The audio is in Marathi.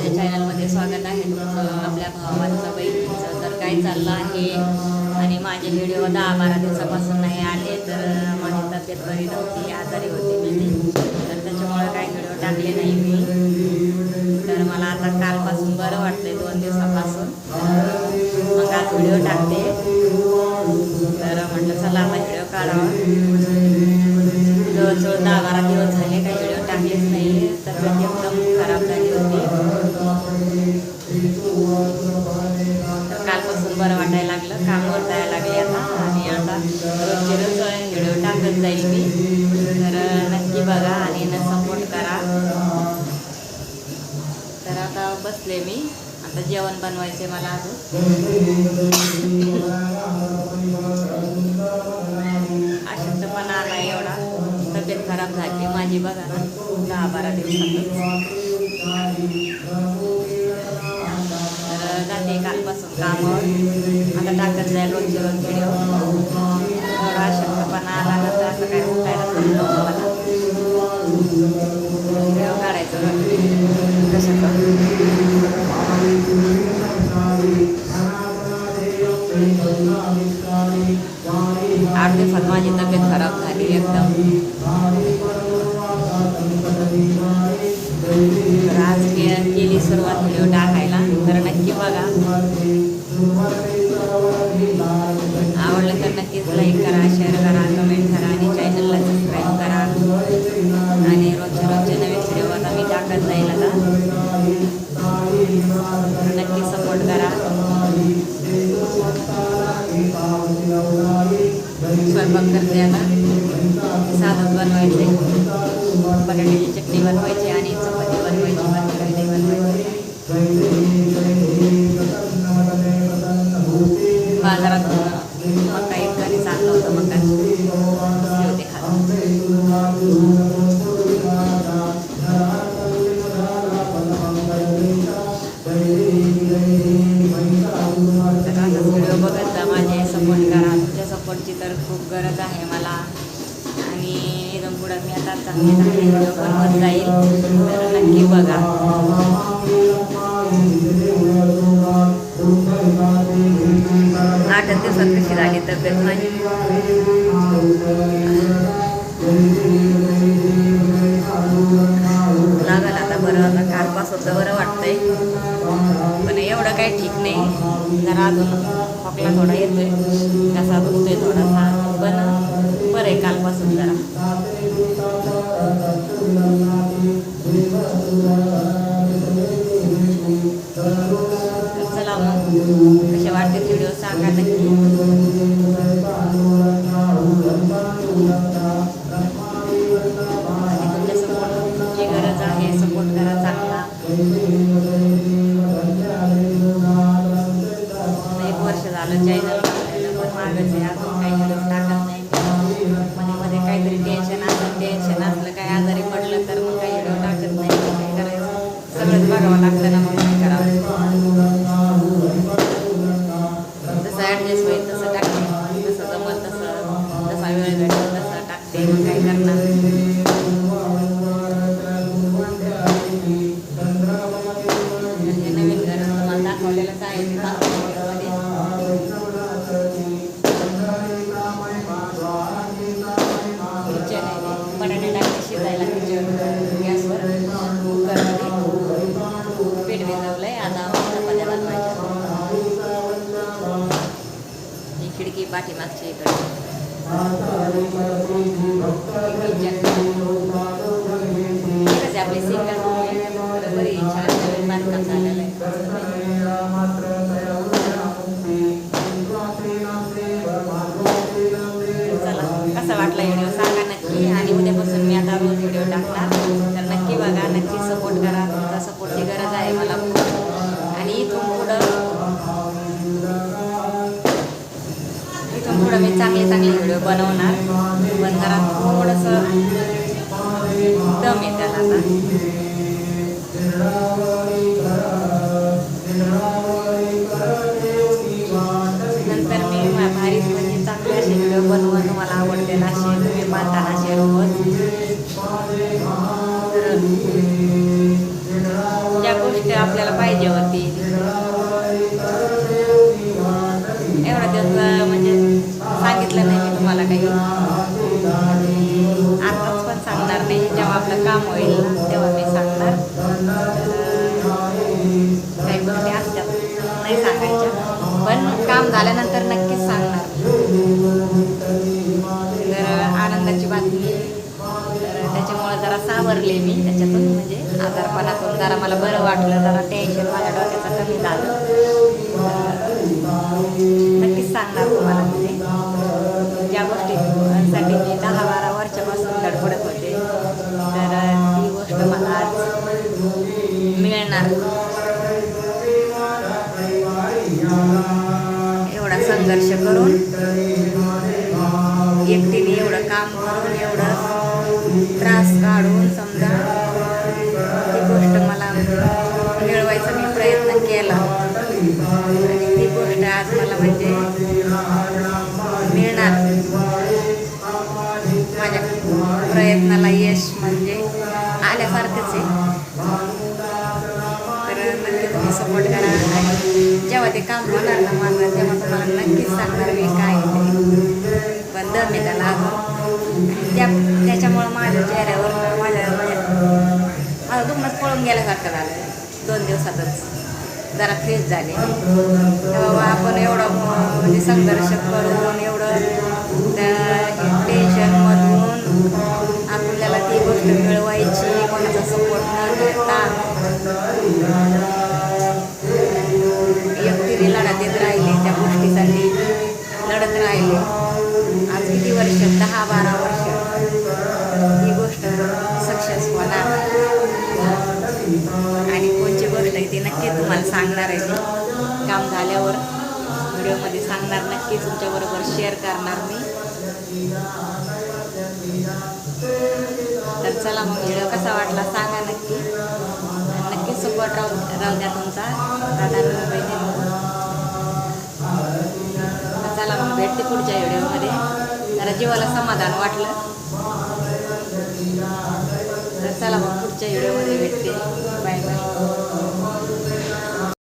माझ्या चॅनलमध्ये स्वागत आहे. तुमचं आपल्या भावांचं बहिणीचं तर काय चाललं आहे? आणि माझे व्हिडिओ दहा बारा दिवसापासून नाही आले तर माझी तब्येत बरी नव्हती आजारी होती मी. तर त्याच्यामुळे काय व्हिडिओ टाकले नाही मी. तर मला आता कालपासून बरं वाटतंय दोन दिवसापासून. मग आज व्हिडिओ टाकते. तब्येत म्हणजे एकदम खराब झाली होती. तर कालपासून बरं वाटायला लागलं. कामावर जायला लागले आता. आणि आता रोजचे रोज व्हिडिओ टाकत जाईल मी. तर नक्की बघा आणि न सपोर्ट करा. तर आता बसले मी. आता जेवण बनवायचे मला अजून. तब्येत खराब झाली. माझी बघा. ना दहा बारा दिवसातच. तर जाते कालपासून कामावर आता टाकत जाईल रोजचे रोज व्हिडिओ अशक्तपणा आला तर असं काय उठायला झाली एकदम स्वयंपाक करते आता. साधं बनवायचे. बटाट्याची चटणी बनवायची आणि चपाती बनवायची भाकरी बनवायची. बाजारात मका एक घरी चांगलं होतं मका. बसले होते खात. तर बघत माझे सपोर्ट करा. सपोर्टची तर खूप गरज आहे मला. आणि इथून पुढं मी आता चांगली चांगले व्हिडिओ बनवत जाईल. तर नक्की बघा. आठ दिवसात कशी झाली तब्येत माझी लागल आता बरं. आता कालपासून होतं बरं वाटतंय. पण एवढं काही ठीक नाही. जरा अजून खोकला थोडा येतोय. कसा दुखतोय थोडासा. पण बरं आहे कालपासून जरा. चला मग. कसे वाटते व्हिडिओ सांगा नक्की. एक वर्ष पण मागत आहे अजून काही गरज टाकत नाही. मध्ये मध्ये काहीतरी टेन्शन असलं टेन्शन असलं काही आजारी पडलं तर मग काही व्हिडिओ टाकत नाही. काय करायचं? सगळंच बघावं लागतं ना मग काय करावं. जसं ॲडजस्ट होईल तसं टाकते. जसं जमल तसं जसा वेळ भेटेल तसं टाकते. मग काय करणार? हे नवीन घर तुम्हाला दाखवलेलंच आहे कसा वाटला व्हिडिओ सांगा नक्की आणि उद्यापासून मी आता रोज व्हिडिओ टाकणार तर नक्की बघा नक्की सपोर्ट करा तुमचा सपोर्टची गरज आहे मला खूप आणि इथून पुढं इथून पुढं मी चांगले चांगले व्हिडिओ बनवणार पण जरा थोडंसं दम आहे त्याला आता नाही जेव्हा आपलं काम होईल ना तेव्हा मी सांगणार. काही गोष्टी असतात नाही सांगायच्या. पण काम झाल्यानंतर नक्कीच सांगणार. तर आनंदाची बातमी तर त्याच्यामुळं जरा सावरले मी. त्याच्यातून म्हणजे आजारपणातून जरा मला बरं वाटलं जरा टेन्शन माझ्या डोक्याचं कमी झालं. नक्कीच सांगणार तुम्हाला म्हणजे. संघर्ष करून एकटीने एवढं काम करून एवढं त्रास काढून समजा ती गोष्ट मला मिळवायचा मी प्रयत्न केला. आणि ती गोष्ट आज मला म्हणजे मिळणार. माझ्या प्रयत्नाला यश म्हणजे आल्यासारखंच आहे. मला सपोर्ट करा आणि जेव्हा ते काम होणार ना माझं तेव्हा तुम्हाला नक्कीच सांगणार मी काय आहे ते. पण दर आहे त्याला त्या त्याच्यामुळं माझ्या चेहऱ्यावर माझ्या माझ्या दुखणंच पळून गेल्यासारखं झालं. दोन दिवसातच. जरा फ्रेश झाले. तेव्हा आपण एवढं म्हणजे संघर्ष करून एवढं त्या राहिले. आज किती वर्ष? दहा बारा वर्ष. ही गोष्ट सक्सेस होणार. आणि कोणची गोष्ट आहे ती नक्की तुम्हाला सांगणार आहे मी. काम झाल्यावर व्हिडिओमध्ये सांगणार नक्की तुमच्याबरोबर शेअर करणार मी. तर चला मग व्हिडिओ कसा वाटला सांगा नक्की. नक्की सपोर्ट राहू राहू द्या तुमचा. दादा बहिणी जीवाला समाधान वाटलं. तर चला मग पुढच्या व्हिडिओमध्ये भेटते.